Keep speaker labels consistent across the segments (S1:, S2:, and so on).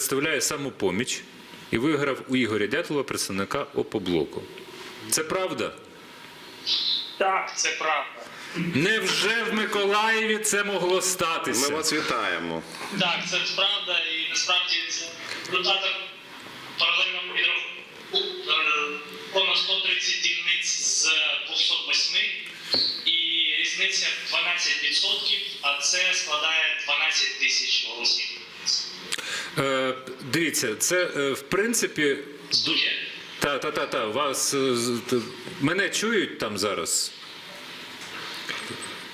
S1: представляє самопоміч і виграв у Ігоря Дятлова представника ОПОБЛОКу. Це правда?
S2: Так, це правда.
S1: Невже в Миколаєві це могло статися?
S3: Ми вас вітаємо.
S2: Так, це правда, і насправді це результат паралельного підрахунку е, понад 130 дільниць з 208 і різниця 12%, а це складає 12 тисяч голосів.
S1: Е, дивіться, це е, в принципі. Та, та, та, та. Вас е, мене чують там зараз.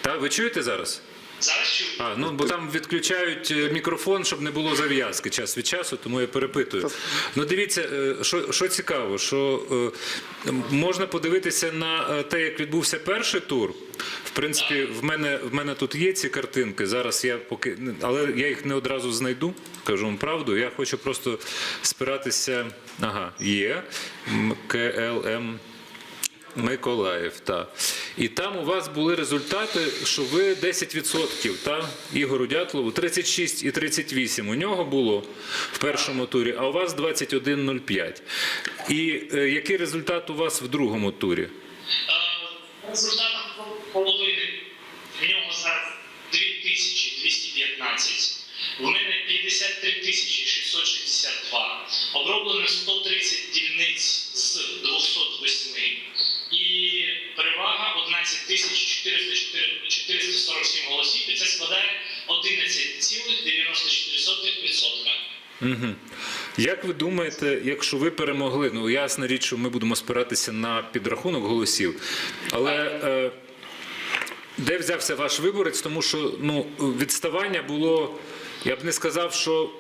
S1: Та, ви чуєте зараз?
S2: Зараз чую.
S1: А, ну бо там відключають е, мікрофон, щоб не було зав'язки час від часу, тому я перепитую. Ну дивіться, е, що, що цікаво, що е, можна подивитися на те, як відбувся перший тур. В принципі, в мене в мене тут є ці картинки. Зараз я поки але я їх не одразу знайду. Кажу вам правду. Я хочу просто спиратися. Ага, є КЛМ. Миколаїв, так. І там у вас були результати, що ви 10%, та? Ігору Дятлову 36 і 38 у нього було в першому турі, а у вас 21,05. І е, який результат у вас в другому турі?
S2: Е, Результатом половини в нього зараз 2215, в мене 53 662, оброблено 130 дільниць з 208 і перевага 11 447 голосів, і це складає 11,94%.
S1: Угу. Як ви думаєте, якщо ви перемогли, ну ясна річ, що ми будемо спиратися на підрахунок голосів, але е, де взявся ваш виборець? Тому що ну, відставання було, я б не сказав, що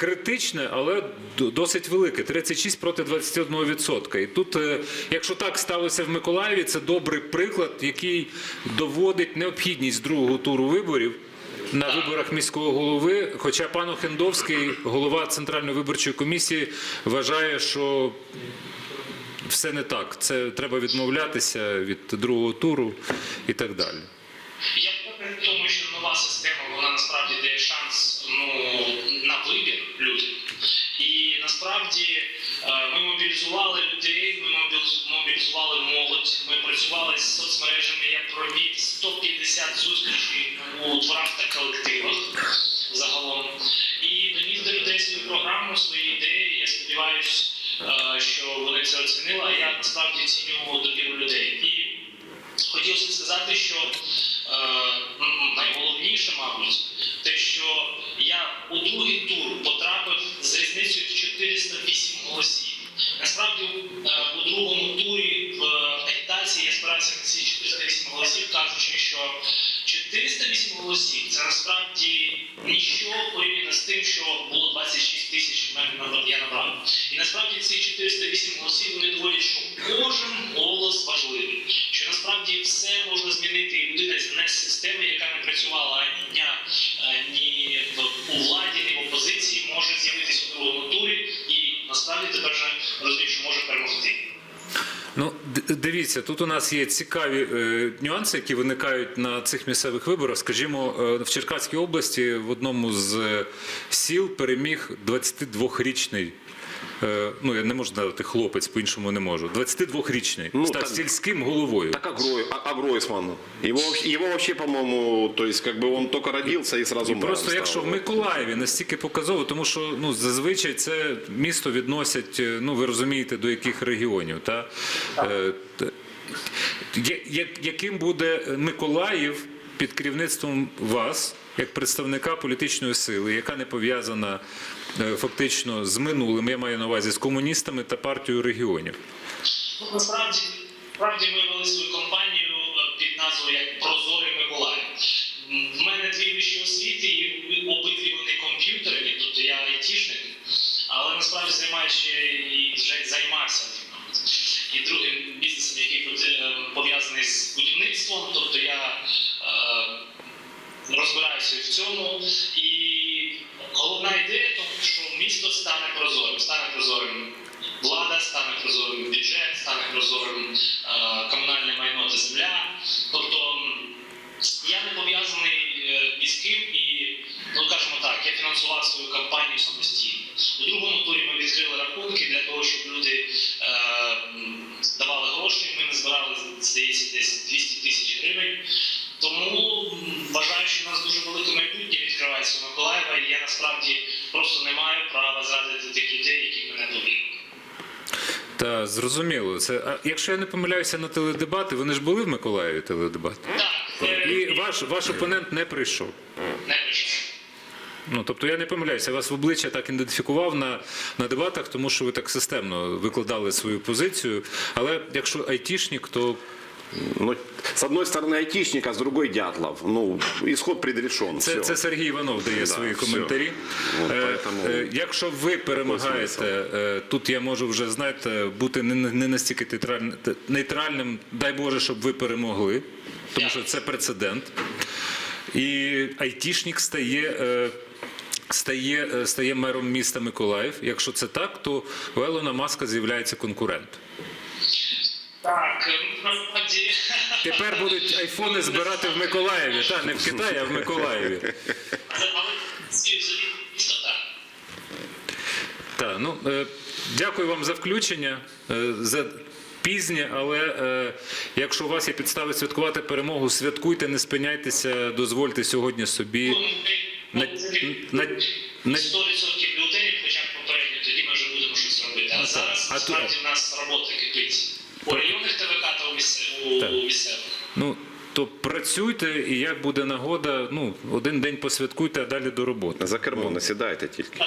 S1: критичне, але досить велике 36 проти 21%. І тут, е, якщо так сталося в Миколаєві, це добрий приклад, який доводить необхідність другого туру виборів. На виборах міського голови, хоча пан Охендовський, голова Центральної виборчої комісії, вважає, що все не так. Це треба відмовлятися від другого туру і так далі.
S2: Я впевнений в тому, що нова система вона насправді дає шанс ну, на вибір людям. І насправді е, ми мобілізували людей, ми мобілізували молодь, ми працювали з соцмережами. Я провів 150 зустрічей у дворах та колективах загалом. І доніс до людей свою програму, свої ідеї. Я сподіваюся, е, що вони це оцінили. А я насправді ціню довіру людей. І Хотілося сказати, що е, м, найголовніше, мабуть, те, що я у другий тур потрапив з різницею в 408 голосів. Насправді, е, у другому турі в агітації я спирався на ці 408 голосів, кажучи, що 408 голосів це насправді ніщо порівняно з тим, що було 26 тисяч я набрав. І насправді ці 408 голосів вони доводять, що кожен голос важливий. Що насправді все можна змінити, і людина з системи, яка не працювала ані дня, е, ні в у владі, ні в опозиції, може з'явитися у другому турі, і насправді тепер вже розуміє, що може перемогти.
S1: Ну, дивіться, тут у нас є цікаві е, нюанси, які виникають на цих місцевих виборах. Скажімо, е, в Черкаській області в одному з е, сіл переміг 22-річний. Е, Ну, я не можу дати хлопець, по-іншому не можу. 22-річний
S3: Ну,
S1: став
S3: так-
S1: сільським головою.
S3: Так а, Грой, а, а Гройсман? Его, вообще- его вообще, по-моему, то есть как бы он только родился и сразу мэром
S1: Просто
S3: стал.
S1: якщо в Миколаєві настільки показово, тому що ну зазвичай це місто відносять, е, ну ви розумієте, до яких регіонів. Та? Е, т- я- я- яким буде Миколаїв під керівництвом вас, як представника політичної сили, яка не пов'язана е, фактично з минулим, я маю на увазі з комуністами та партією регіонів?
S2: насправді, справді ми вели свою кампанію е, під назвою як Прозорий Миколаїв. М, В мене дві вищі освіти, і обидві вони комп'ютерні, тобто я айтішник, але насправді займаюся ще і вже займався і другим бізнесом, який е, пов'язаний з будівництвом. Тобто я е, розбираюся в цьому. І головна ідея тому, що місто стане прозорим, стане прозорим. Влада стане прозорим, бюджет стане прозорим, е, комунальне майно та земля. Тобто я не пов'язаний е, ні з ким і, ну кажемо так, я фінансував свою кампанію самостійно. У другому турі ми відкрили рахунки для того, щоб люди е, м, давали гроші. Ми назбирали, здається, десь 200 тисяч гривень. Тому м, вважаю, що у нас дуже велике майбутнє відкривається у Миколаєва, і я насправді просто не маю права зрадити тих людей, які мене довірили.
S1: Зрозуміло. Це а якщо я не помиляюся на теледебати, вони ж були в Миколаєві теледебати.
S2: Так,
S1: І ваш ваш опонент не прийшов.
S2: не прийшов.
S1: Ну тобто я не помиляюся, я вас в обличчя так ідентифікував на, на дебатах, тому що ви так системно викладали свою позицію. Але якщо айтішнік, то
S3: Ну, с одной стороны айтишник, а с другой Дятлов. Ну, исход предрешен.
S1: це,
S3: всё.
S1: це Сергій Іванов дає
S3: Да,
S1: свої
S3: все.
S1: коментарі.
S3: От,
S1: Е,
S3: поэтому
S1: е, якщо ви перемагаєте, е, тут я можу вже знаєте бути не, не настільки нейтральним, нейтральним. Дай Боже, щоб ви перемогли, тому що це прецедент. І айтішник стає. е, Стає, е, стає мером міста Миколаїв. Якщо це так, то у Елона Маска з'являється конкурент.
S2: Насправді.
S1: Тепер будуть айфони збирати в Миколаєві. Та не в Китаї, а в Миколаєві.
S2: Але місто так.
S1: Так, ну е, дякую вам за включення. Е, за пізнє, але е, якщо у вас є підстави святкувати перемогу, святкуйте, не спиняйтеся, дозвольте сьогодні собі.
S2: Ну,
S1: На- на- на-
S2: 100% бюлетенів, хоча б попередньо, тоді ми вже будемо щось робити. А
S1: Ну,
S2: зараз
S1: А
S2: насправді в нас робота кипить. У районних ТВК
S1: Так.
S2: у місцевих.
S1: Ну то працюйте, і як буде нагода, ну один день посвяткуйте, а далі до роботи.
S3: За кермо наседайте тільки.